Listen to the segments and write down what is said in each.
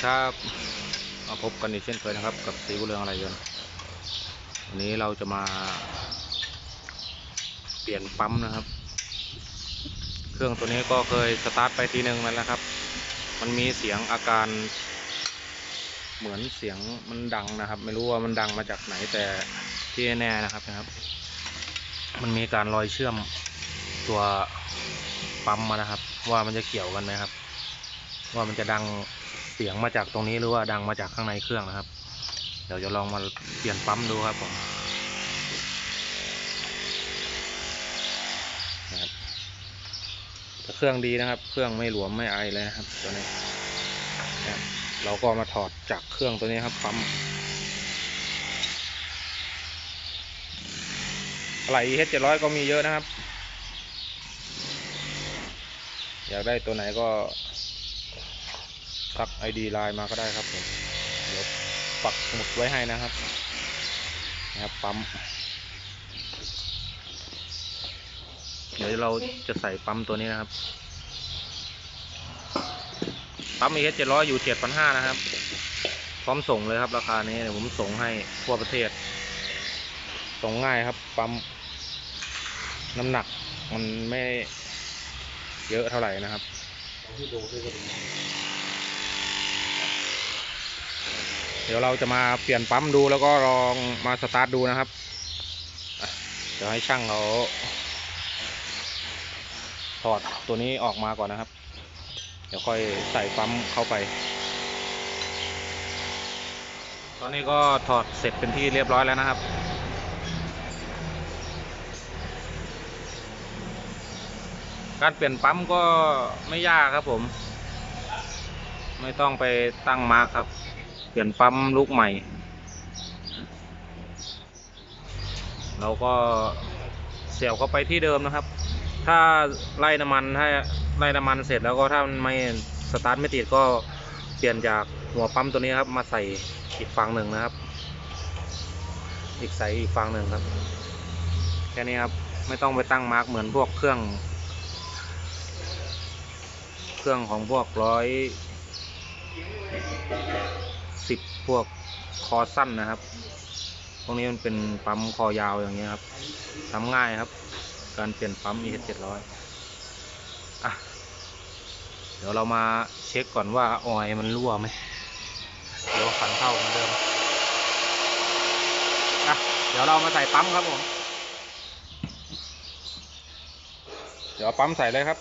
วัสดีครับ มาพบกันอีกเช่นเคยนะครับ กับสีบุเรืองอะไรยนวันนี้เราจะมา เปลี่ยนปั๊มนะครับ เครื่องตัวนี้ก็เคยสตาร์ทไปทีหนึ่งแล้วนะครับ มันมีเสียงอาการ เหมือนเสียงมันดังนะครับ ไม่รู้ว่ามันดังมาจากไหนแต่ที่แน่นะครับนะครับ มันมีการลอยเชื่อมตัวปั๊มมานะครับ ว่ามันจะเกี่ยวกันไหมครับ ว่ามันจะดัง เสียงมาจากตรงนี้หรือว่าดังมาจากข้างในเครื่องนะครับ เดี๋ยวจะลองมาเปลี่ยนปั๊มดูครับผมนะครับเครื่องดีนะครับ เครื่องไม่หลวมไม่ไอเลยนะครับตัวนี้นะรเราก็มาถอดจากเครื่องตัวนี้ครับปั๊มอะไร EH 700ก็มีเยอะนะครับ อยากได้ตัวไหนก็ ทักไอดีไลน์มาก็ได้ครับผมเดี๋ยวปักหมุดไว้ให้นะครับนะครับปั๊ม เดี๋ยวเราจะใส่ปั๊มตัวนี้นะครับ ปั๊ม EH 700อยู่7,500นะครับ พร้อมส่งเลยครับราคานี้เดี๋ยวผมส่งให้ทั่วประเทศ ส่งง่ายครับ ปั๊มน้ำหนักมันไม่เยอะเท่าไหร่นะครับ เดี๋ยวเราจะมาเปลี่ยนปั๊มดูแล้วก็ลองมาสตาร์ทดูนะครับอะเดี๋ยวให้ช่างเขาถอดตัวนี้ออกมาก่อนนะครับ เดี๋ยวค่อยใส่ปั๊มเข้าไป ตอนนี้ก็ถอดเสร็จเป็นที่เรียบร้อยแล้วนะครับการเปลี่ยนปั๊มก็ไม่ยากครับผม ไม่ต้องไปตั้งมาร์ครับ เปลี่ยนปั๊มลูกใหม่ เราก็เสียบเข้าไปที่เดิมนะครับ ถ้าไล่น้ำมันถ้าไล่น้ำมันเสร็จแล้วก็ถ้ามันไม่สตาร์ทไม่ติดก็เปลี่ยนจากหัวปั๊มตัวนี้ครับ มาใส่อีกฝั่งหนึ่งนะครับ อีกใส่อีกฝั่งหนึ่งครับ แค่นี้ครับ ไม่ต้องไปตั้งมาร์กเหมือนพวกเครื่อง เครื่องของพวกร้อย พวกคอสั้นนะครับ พวกนี้มันเป็นปั๊มคอยาวอย่างเงี้ยครับทำง่ายครับ การเปลี่ยนปั๊ม e 7 0 0อะ เดี๋ยวเรามาเช็คก่อนว่าออยมันรั่วไหม เดี๋ยวขันเข้าเหมือนเดิมอะ เดี๋ยวเรามาใส่ปั๊มครับผม เดี๋ยวปั๊มใส่เลยครับ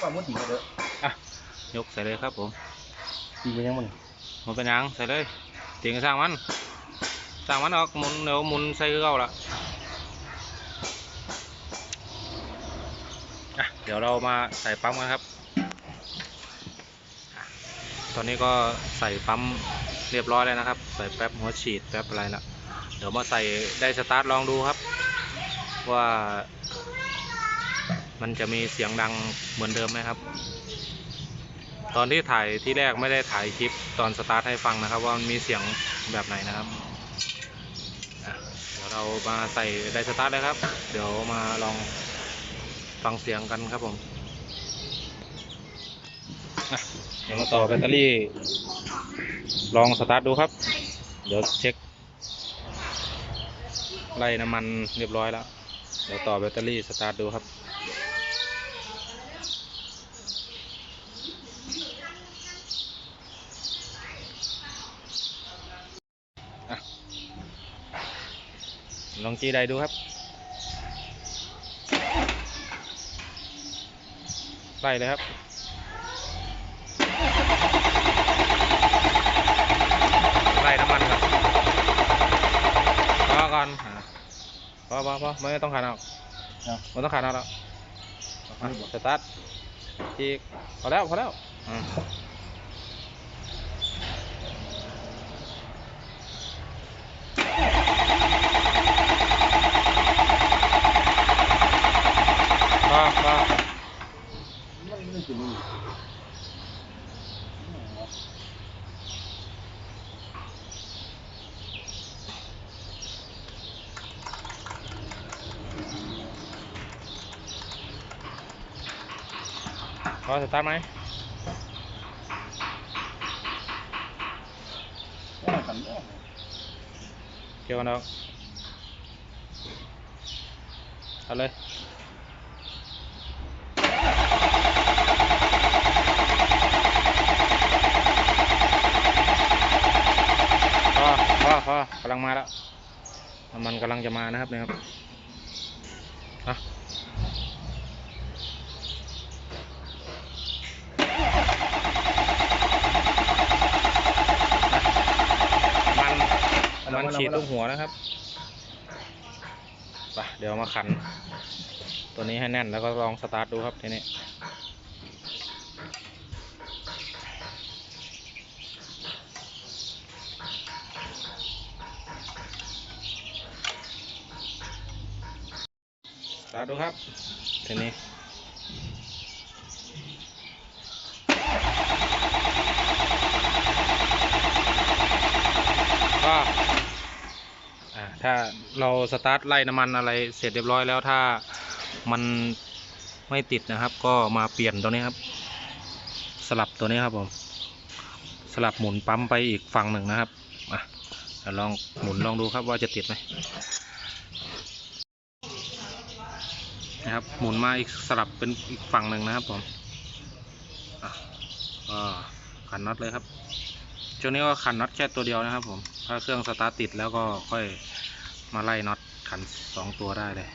ความมุดหญิงเด้ออะยกใส่เลยครับผมดีมันยังมันมันเป็นหยังใส่เลยเตียงสร้างมันสร้างมันออกหมุนเดี๋ยวหมุนใส่คือเก่าละอะเดี๋ยวเรามาใส่ปั๊มกันครับอะตอนนี้ก็ใส่ปั๊มเรียบร้อยแล้วนะครับ ใส่แป๊บหัวฉีดแป๊บอะไรละเดี๋ยวมาใส่ได้สตาร์ทลองดูครับ ว่า มันจะมีเสียงดังเหมือนเดิมไหมครับ ตอนที่ถ่ายที่แรกไม่ได้ถ่ายคลิปตอนสตาร์ทให้ฟังนะครับ ว่ามันมีเสียงแบบไหนนะครับเดี๋ยวเรามาใส่ไดสตาร์ทเลยครับ เดี๋ยวมาลองฟังเสียงกันครับผมเดี๋ยวมาต่อแบตเตอรี่ ลองสตาร์ทดูครับ เดี๋ยวเช็ค ไล่น้ำมันเรียบร้อยแล้ว เดี๋ยวต่อแบตเตอรี่สตาร์ทดูครับ ลองจีไดดูครับไล่เลยครับไล่น้ำมันครับพอก่อนอะพอพอพอไม่ต้องขันออกไม่ต้องขันออกแล้วอะสตาร์ทจีกพอแล้วพอแล้ว อะพอสตาร์ทไหมเกี่ยวกันแล้วเอาเลยพอพอพอกำลังมาแล้วน้ำมันกำลังจะมานะครับเนี่ยครับอะ มันมันฉีดลูกหัวนะครับไปเดี๋ยวมาขัน ตัวนี้ให้แน่นแล้วก็ลองสตาร์ทดูครับทีนี้สตาร์ทดูครับทีนี้ ก็อ่า ถ้าเราสตาร์ทไล่น้ำมันอะไรเสร็จเรียบร้อยแล้วถ้ามันไม่ติดนะครับ ก็มาเปลี่ยนตัวนี้ครับ สลับตัวนี้ครับผมสลับหมุนปั๊มไปอีกฝั่งหนึ่งนะครับอะลองหมุนลองดูครับว่าจะติดไหมนะครับหมุนมาอีกสลับเป็นอีกฝั่งหนึ่งนะครับผมอะก็ขันน็อตเลยครับช่วงนี้ก็ขันน็อตแค่ตัวเดียวนะครับผม ถ้าเครื่องสตาร์ทติดแล้วก็ค่อย มาไล่น็อตขันสองตัวได้เลย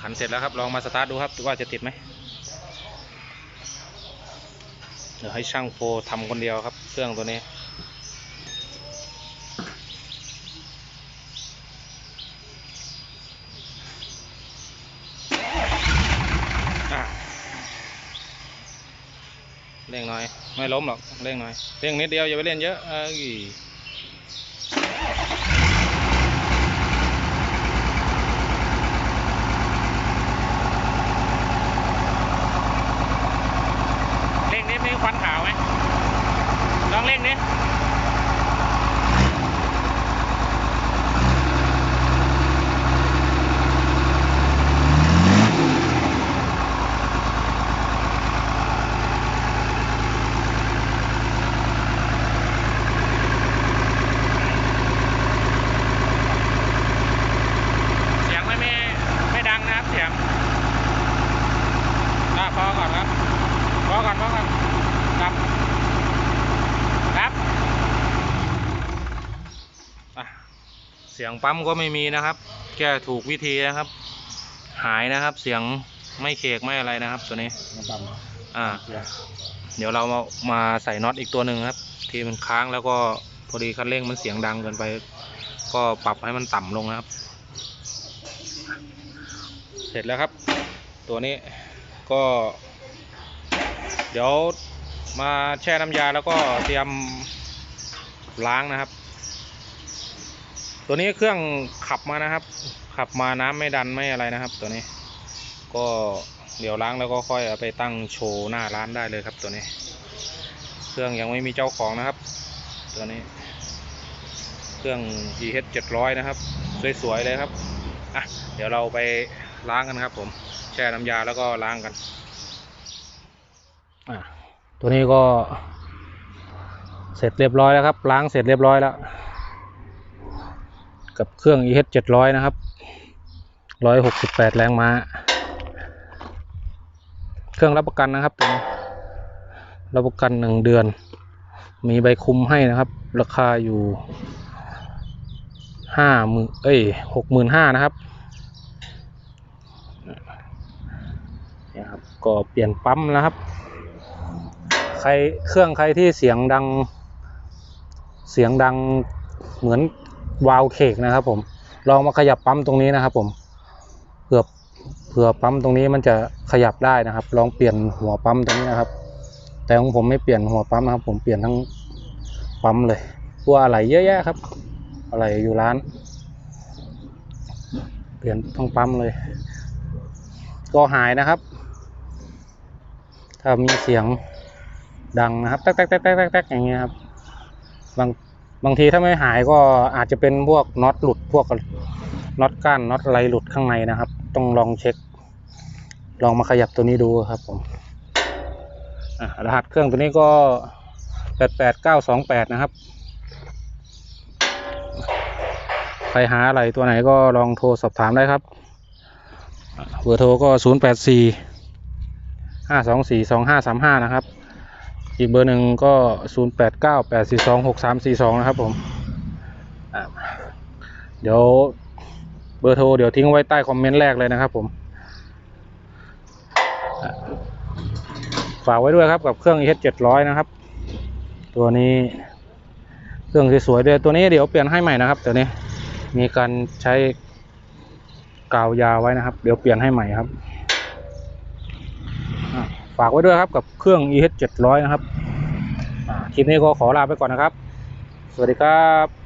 ขันเสร็จแล้วครับลองมาสตาร์ทดูครับว่าจะติดไหมเดี๋ยวให้ช่างโฟทำคนเดียวครับเครื่องตัวนี้ อะเร่งหน่อย ไม่ล้มหรอกเร่งหน่อยเร่งนิดเดียวอย่าไปเล่นเยอะเอ้ยเร่งนิดมีควันขาวไหมลองเร่งนิดเสียงไม่ไม่ไม่ดังนะครับเสียงอะพอก่อนครับพอก่อนพอก่อนครับครับอะเสีย งปั๊มก็ไม่มีนะครับ แก้ถูกวิธีนะครับ หายนะครับ เสียงไม่เคกไม่อะไรนะครับ ตัวนี้มันต่อ่าำเสียเดี๋ยวเรามามาใส่น็อตอีกตัวหนึ่งครับ ที่มันค้างแล้วก็พอดีคันเร่งมันเสียงดังเกินไป ก็ปรับให้มันต่ำลงนะครับ เสร็จแล้วครับ ตัวนี้ก็ เดี๋ยวมาแช่น้ำยาแล้วก็เตรียมล้างนะครับ ตัวนี้เครื่องขับมานะครับ ขับมาน้ำไม่ดันไม่อะไรนะครับ ตัวนี้ ก็เดี๋ยวล้างแล้วก็ค่อยเอาไปตั้งโชว์หน้าร้านได้เลยครับ ตัวนี้ เครื่องยังไม่มีเจ้าของนะครับ ตัวนี้ เครื่อง EH 700 นะครับ สวยๆเลยครับอะเดี๋ยวเราไปล้างกันครับ ผมแช่น้ำยาแล้วก็ล้างกันอะตัวนี้ก็เสร็จเรียบร้อยแล้วครับ ล้างเสร็จเรียบร้อยแล้ว กับเครื่อง EH 700 นะครับ 168 แรงม้า เครื่องรับประกันนะครับตัวนี้รับประกันหนึ่งเดือน มีใบคุมให้นะครับ ราคาอยู่ห้าหมื่นเอ้ยหกหมื่นห้านะครับนี่ครับ ก็เปลี่ยนปั๊มนะครับ ใครเครื่องใครที่เสียงดัง เสียงดังเหมือน วาล์วเคกนะครับ ผมลองมาขยับปั๊มตรงนี้นะครับผมเผื่อเผื่อปั๊มตรงนี้มันจะขยับได้นะครับ ลองเปลี่ยนหัวปั๊มตรงนี้นะครับ แต่ของผมไม่เปลี่ยนหัวปั๊มนะครับ ผมเปลี่ยนทั้งปั๊มเลยตัวอะไรเยอะแยะครับ อะไรอยู่ร้าน เปลี่ยนทั้งปั๊มเลย ก็หายนะครับ ถ้ามีเสียงดังนะครับแต๊กแต๊กแต๊กแต๊กแต๊กแต๊กอย่างเงี้ยครับบาง บางทีถ้าไม่หายก็อาจจะเป็นพวกน็อตหลุดพวกน็อตก้านน็อตอะไรหลุดข้างในนะครับ ต้องลองเช็ค ลองมาขยับตัวนี้ดูครับผมรหัสเครื่องตัวนี้ก็แปดแปดเก้าสองแปดนะครับ ใครหาอะไรตัวไหนก็ลองโทรสอบถามได้ครับ เบอร์โทรก็ศูนย์แปดสี่ห้าสองสี่สองห้าสามห้านะครับ อีกเบอร์หนึ่งก็ศูนย์แปดเก้าแปดสี่สองหกสามสี่สองนะครับผมอะเดี๋ยวเบอร์โทรเดี๋ยวทิ้งไว้ใต้คอมเมนต์แรกเลยนะครับผมอะฝากไว้ด้วยครับกับเครื่อง EH 700 นะครับ ตัวนี้เครื่องสวยๆเลยตัวนี้เดี๋ยวเปลี่ยนให้ใหม่นะครับตัวนี้มีการใช้กาวยาไว้นะครับ เดี๋ยวเปลี่ยนให้ใหม่ครับอะ ฝากไว้ด้วยครับกับเครื่อง EH 700 นะครับอะคลิปนี้ก็ขอลาไปก่อนนะครับ สวัสดีครับ